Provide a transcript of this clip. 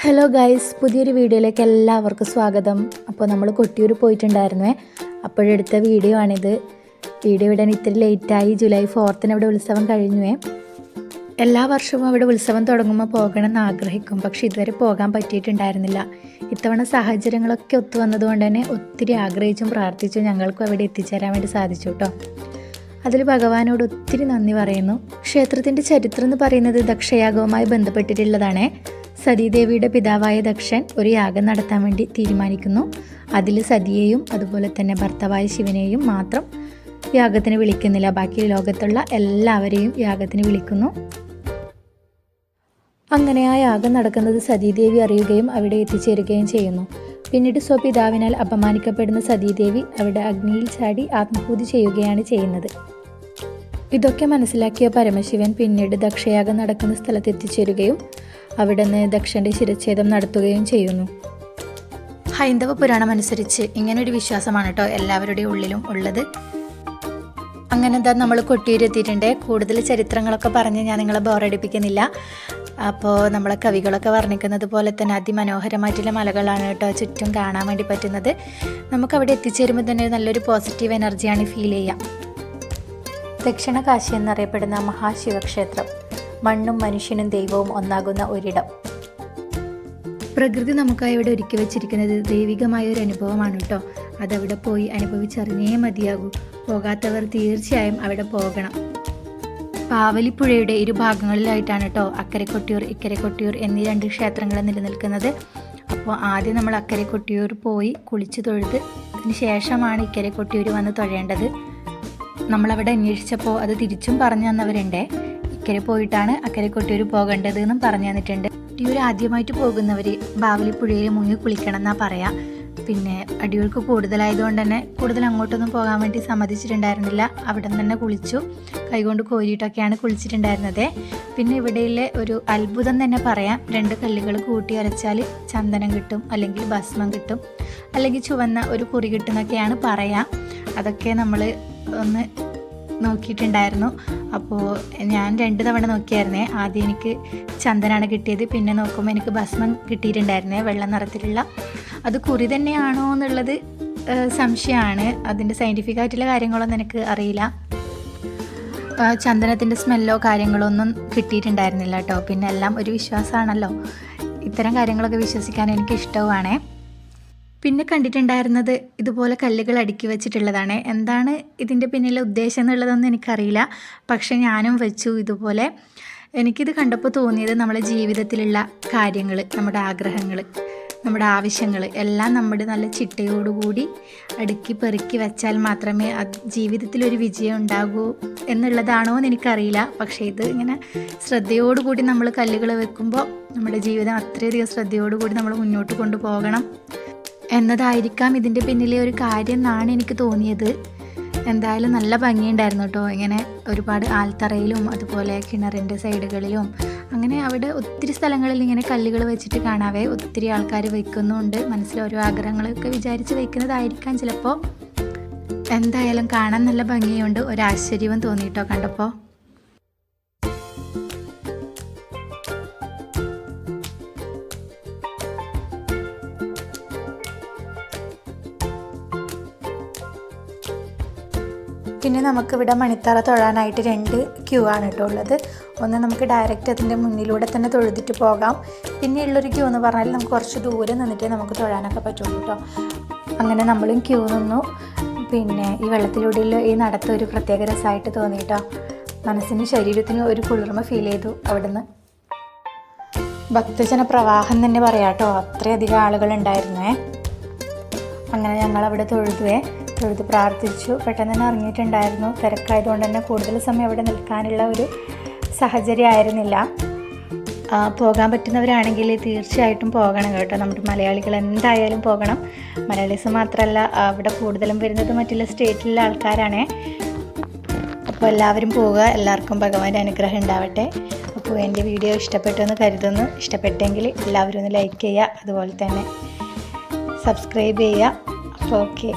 Hello guys പുതിയൊരു വീഡിയോയിലേക്ക് എല്ലാവർക്കും സ്വാഗതം. അപ്പോൾ നമ്മൾ കൊട്ടിയൂർ പോയിട്ടുണ്ടായിരുന്നേ. അപ്പോഴെടുത്ത വീഡിയോ ആണിത്. വീഡിയോ ഇടാൻ ഇത്തിരി ലേറ്റായി ജൂലൈ ഫോർത്തിന് അവിടെ ഉത്സവം കഴിഞ്ഞുവേ. എല്ലാ വർഷവും അവിടെ ഉത്സവം തുടങ്ങുമ്പോൾ പോകണമെന്ന് ആഗ്രഹിക്കും. പക്ഷേ ഇതുവരെ പോകാൻ പറ്റിയിട്ടുണ്ടായിരുന്നില്ല. ഇത്തവണ സാഹചര്യങ്ങളൊക്കെ ഒത്തു വന്നതുകൊണ്ട് തന്നെ ഒത്തിരി ആഗ്രഹിച്ചും പ്രാർത്ഥിച്ചും ഞങ്ങൾക്കും അവിടെ എത്തിച്ചേരാൻ വേണ്ടി സാധിച്ചു കേട്ടോ അതിൽ ഭഗവാനോട് ഒത്തിരി നന്ദി പറയുന്നു. ക്ഷേത്രത്തിന്റെ ചരിത്രം എന്ന് പറയുന്നത് ദക്ഷയാഗവുമായി ബന്ധപ്പെട്ടിട്ടുള്ളതാണ്. സതീദേവിയുടെ പിതാവായ ദക്ഷൻ ഒരു യാഗം നടത്താൻ വേണ്ടി തീരുമാനിക്കുന്നു. അതിൽ സതിയെയും അതുപോലെ തന്നെ ഭർത്താവായ ശിവനെയും മാത്രം യാഗത്തിന് വിളിക്കുന്നില്ല. ബാക്കി ലോകത്തുള്ള എല്ലാവരെയും യാഗത്തിന് വിളിക്കുന്നു. അങ്ങനെ ആ യാഗം നടക്കുന്നത് സതീദേവി അറിയുകയും അവിടെ എത്തിച്ചേരുകയും ചെയ്യുന്നു. പിന്നീട് സ്വപിതാവിനാൽ അപമാനിക്കപ്പെടുന്ന സതീദേവി അവിടെ അഗ്നിയിൽ ചാടി ആത്മഹൂതി ചെയ്യുകയാണ് ചെയ്യുന്നത്. ഇതൊക്കെ മനസ്സിലാക്കിയ പരമശിവൻ പിന്നീട് ദക്ഷയാഗം നടക്കുന്ന സ്ഥലത്ത് എത്തിച്ചേരുകയും അവിടെ നിന്ന് ദക്ഷന്റെ ശിരച്ഛേദം നടത്തുകയും ചെയ്യുന്നു. ഹൈന്ദവ പുരാണം അനുസരിച്ച് ഇങ്ങനൊരു വിശ്വാസമാണ് കേട്ടോ എല്ലാവരുടെയും ഉള്ളിലും ഉള്ളത്. അങ്ങനെ എന്താ നമ്മൾ കൊട്ടിയൂരെത്തിയിട്ടുണ്ട്. കൂടുതൽ ചരിത്രങ്ങളൊക്കെ പറഞ്ഞ് ഞാൻ നിങ്ങളെ ബോറടിപ്പിക്കുന്നില്ല. അപ്പോൾ നമ്മളെ കവികളൊക്കെ വർണിക്കുന്നത് പോലെ തന്നെ അതിമനോഹരമായിട്ടുള്ള മലകളാണ് കേട്ടോ ചുറ്റും കാണാൻ വേണ്ടി പറ്റുന്നത്. നമുക്ക് അവിടെ എത്തിച്ചേരുമ്പോൾ തന്നെ നല്ലൊരു പോസിറ്റീവ് എനർജിയാണ് ഫീൽ ചെയ്യുക ദക്ഷിണ കാശി എന്നറിയപ്പെടുന്ന മഹാശിവക്ഷേത്രം. മണ്ണും മനുഷ്യനും ദൈവവും ഒന്നാകുന്ന ഒരിടം. പ്രകൃതി നമുക്കായി ഇവിടെ ഒരുക്കി വെച്ചിരിക്കുന്നത് ദൈവികമായ ഒരു അനുഭവമാണ് കേട്ടോ അതവിടെ പോയി അനുഭവിച്ചറിഞ്ഞേ മതിയാകൂ. പോകാത്തവർ തീർച്ചയായും അവിടെ പോകണം. പാവലിപ്പുഴയുടെ ഇരുഭാഗങ്ങളിലായിട്ടാണ് കേട്ടോ അക്കരെ കൊട്ടിയൂർ ഇക്കരെ കൊട്ടിയൂർ എന്നീ രണ്ട് ക്ഷേത്രങ്ങൾ നിലനിൽക്കുന്നത്. അപ്പോൾ ആദ്യം നമ്മൾ അക്കരെ കൊട്ടിയൂർ പോയി കുളിച്ചു തൊഴുത് അതിന് ശേഷമാണ് ഇക്കരെ കൊട്ടിയൂർ വന്ന് തൊഴേണ്ടത്. നമ്മളവിടെ അന്വേഷിച്ചപ്പോൾ അത് തിരിച്ചും പറഞ്ഞു തന്നവരുണ്ട്. ഇക്കരെ പോയിട്ടാണ് അക്കരെ കൊട്ടിയൂർ പോകേണ്ടത് എന്നും പറഞ്ഞു തന്നിട്ടുണ്ട്. കൊട്ടിയൂർ ആദ്യമായിട്ട് പോകുന്നവർ ബാവലിപ്പുഴയിൽ മുങ്ങി കുളിക്കണം എന്നാ പറയാ. പിന്നെ അടിയൊഴുക്ക് കൂടുതലായതുകൊണ്ട് തന്നെ കൂടുതൽ അങ്ങോട്ടൊന്നും പോകാൻ വേണ്ടി സമ്മതിച്ചിട്ടുണ്ടായിരുന്നില്ല. അവിടെ നിന്ന് തന്നെ കുളിച്ചു. കൈകൊണ്ട് കോരിയിട്ടൊക്കെയാണ് കുളിച്ചിട്ടുണ്ടായിരുന്നത്. പിന്നെ ഇവിടെയുള്ള ഒരു അത്ഭുതം തന്നെ പറയാം. രണ്ട് കല്ലുകൾ കൂട്ടി അരച്ചാൽ ചന്ദനം കിട്ടും അല്ലെങ്കിൽ ഭസ്മം കിട്ടും അല്ലെങ്കിൽ ചുവന്ന ഒരു കുറി കിട്ടുന്നൊക്കെയാണ് പറയാം. അതൊക്കെ നമ്മൾ ഒന്ന് നോക്കിയിട്ടുണ്ടായിരുന്നു. അപ്പോൾ ഞാൻ രണ്ട് തവണ നോക്കിയായിരുന്നേ. ആദ്യം എനിക്ക് ചന്ദനാണ് കിട്ടിയത്. പിന്നെ നോക്കുമ്പോൾ എനിക്ക് ഭസ്മം കിട്ടിയിട്ടുണ്ടായിരുന്നേ വെള്ള നിറത്തിലുള്ള. അത് കുറി തന്നെയാണോ എന്നുള്ളത് സംശയമാണ്. അതിന്റെ സയന്റിഫിക് ആയിട്ടുള്ള കാര്യങ്ങളൊന്നും എനിക്ക് അറിയില്ല. ചന്ദനത്തിന്റെ സ്മെല്ലോ കാര്യങ്ങളോ ഒന്നും കിട്ടിയിട്ടുണ്ടായിരുന്നില്ല കേട്ടോ. പിന്നെ എല്ലാം ഒരു വിശ്വാസമാണല്ലോ. ഇത്തരം കാര്യങ്ങളൊക്കെ വിശ്വസിക്കാൻ എനിക്ക് ഇഷ്ടവുമാണേ പിന്നെ കണ്ടിട്ടുണ്ടായിരുന്നത് ഇതുപോലെ കല്ലുകൾ അടുക്കി വെച്ചിട്ടുള്ളതാണ്. എന്താണ് ഇതിന്റെ പിന്നിലെ ഉദ്ദേശം എന്നുള്ളതൊന്നും എനിക്കറിയില്ല. പക്ഷെ ഞാനും വെച്ചു ഇതുപോലെ. എനിക്കിത് കണ്ടപ്പോൾ തോന്നിയത് നമ്മുടെ ജീവിതത്തിലുള്ള കാര്യങ്ങൾ നമ്മുടെ ആഗ്രഹങ്ങൾ നമ്മുടെ ആവശ്യങ്ങൾ എല്ലാം നമ്മുടെ നല്ല ചിട്ടയോടുകൂടി അടുക്കി പെറുക്കി വെച്ചാൽ മാത്രമേ അത് ജീവിതത്തിലൊരു വിജയം ഉണ്ടാകൂ എന്നുള്ളതാണോ എന്ന് എനിക്കറിയില്ല. പക്ഷേ ഇത് ഇങ്ങനെ ശ്രദ്ധയോടുകൂടി നമ്മൾ കല്ലുകൾ വെക്കുമ്പോൾ നമ്മുടെ ജീവിതം അത്രയധികം ശ്രദ്ധയോടുകൂടി നമ്മൾ മുന്നോട്ട് കൊണ്ടുപോകണം. എന്നതായിരിക്കാം ഇതിന്റെ പിന്നിലെ ഒരു കാര്യം എന്നാണ് എനിക്ക് തോന്നിയത്. എന്തായാലും നല്ല ഭംഗിയുണ്ടായിരുന്നു കേട്ടോ. ഇങ്ങനെ ഒരുപാട് ആൽത്തറയിലും അതുപോലെ കിണറിന്റെ സൈഡുകളിലും. അങ്ങനെ അവിടെ ഒത്തിരി സ്ഥലങ്ങളിൽ ഇങ്ങനെ കല്ലുകൾ വെച്ചിട്ട് കാണാവേ ഒത്തിരി ആൾക്കാർ വയ്ക്കുന്നുണ്ട് മനസ്സിൽ ഓരോ ആഗ്രഹങ്ങളൊക്കെ വിചാരിച്ച് വയ്ക്കുന്നതായിരിക്കാം ചിലപ്പോൾ എന്തായാലും കാണാൻ നല്ല ഭംഗിയുണ്ട്. ഒരാശ്ചര്യവും തോന്നിയിട്ടോ കണ്ടപ്പോൾ പിന്നെ നമുക്കിവിടെ മണിത്തറ തൊഴാനായിട്ട് രണ്ട് ക്യൂ ആണ് കേട്ടോ ഉള്ളത്. ഒന്ന് നമുക്ക് ഡയറക്റ്റ് അതിന്റെ മുന്നിലൂടെ തന്നെ തൊഴുതിട്ട് പോകാം. പിന്നെ ഉള്ളൊരു ക്യൂ എന്ന് പറഞ്ഞാൽ നമുക്ക് കുറച്ച് ദൂരെ നിന്നിട്ട് നമുക്ക് തൊഴാനൊക്കെ പറ്റുള്ളൂ കേട്ടോ അങ്ങനെ നമ്മളും ക്യൂ നിന്നു. പിന്നെ ഈ വെള്ളത്തിലൂടെയുള്ള ഈ നടത്ത ഒരു പ്രത്യേക രസമായിട്ട് തോന്നി കേട്ടോ മനസ്സിനും ശരീരത്തിനും ഒരു കുളിർമ ഫീൽ ചെയ്തു അവിടുന്ന്. ഭക്തജന പ്രവാഹം തന്നെ പറയാം കേട്ടോ അത്രയധികം ആളുകൾ ഉണ്ടായിരുന്നേ. അങ്ങനെ ഞങ്ങൾ അവിടെ തൊഴുതുവേ. തൊഴുത് പ്രാർത്ഥിച്ചു. പെട്ടെന്ന് തന്നെ ഇറങ്ങിയിട്ടുണ്ടായിരുന്നു തിരക്കായതുകൊണ്ട് തന്നെ കൂടുതൽ സമയം അവിടെ നിൽക്കാനുള്ള ഒരു സാഹചര്യം ആയിരുന്നില്ല പോകാൻ പറ്റുന്നവരാണെങ്കിൽ തീർച്ചയായിട്ടും പോകണം കേട്ടോ. നമ്മുടെ മലയാളികൾ എന്തായാലും പോകണം. മലയാളീസ് മാത്രമല്ല അവിടെ കൂടുതലും വരുന്നത് മറ്റുള്ള സ്റ്റേറ്റിലെ ആൾക്കാരാണ്. അപ്പോൾ എല്ലാവരും പോവുക. എല്ലാവർക്കും ഭഗവാന്റെ അനുഗ്രഹം ഉണ്ടാവട്ടെ. അപ്പോൾ എന്റെ വീഡിയോ ഇഷ്ടപ്പെട്ടു എന്ന് കരുതുന്നു. ഇഷ്ടപ്പെട്ടെങ്കിൽ എല്ലാവരും ഒന്ന് ലൈക്ക് ചെയ്യുക. അതുപോലെ തന്നെ സബ്സ്ക്രൈബ് ചെയ്യുക. അപ്പോൾ ഓക്കെ.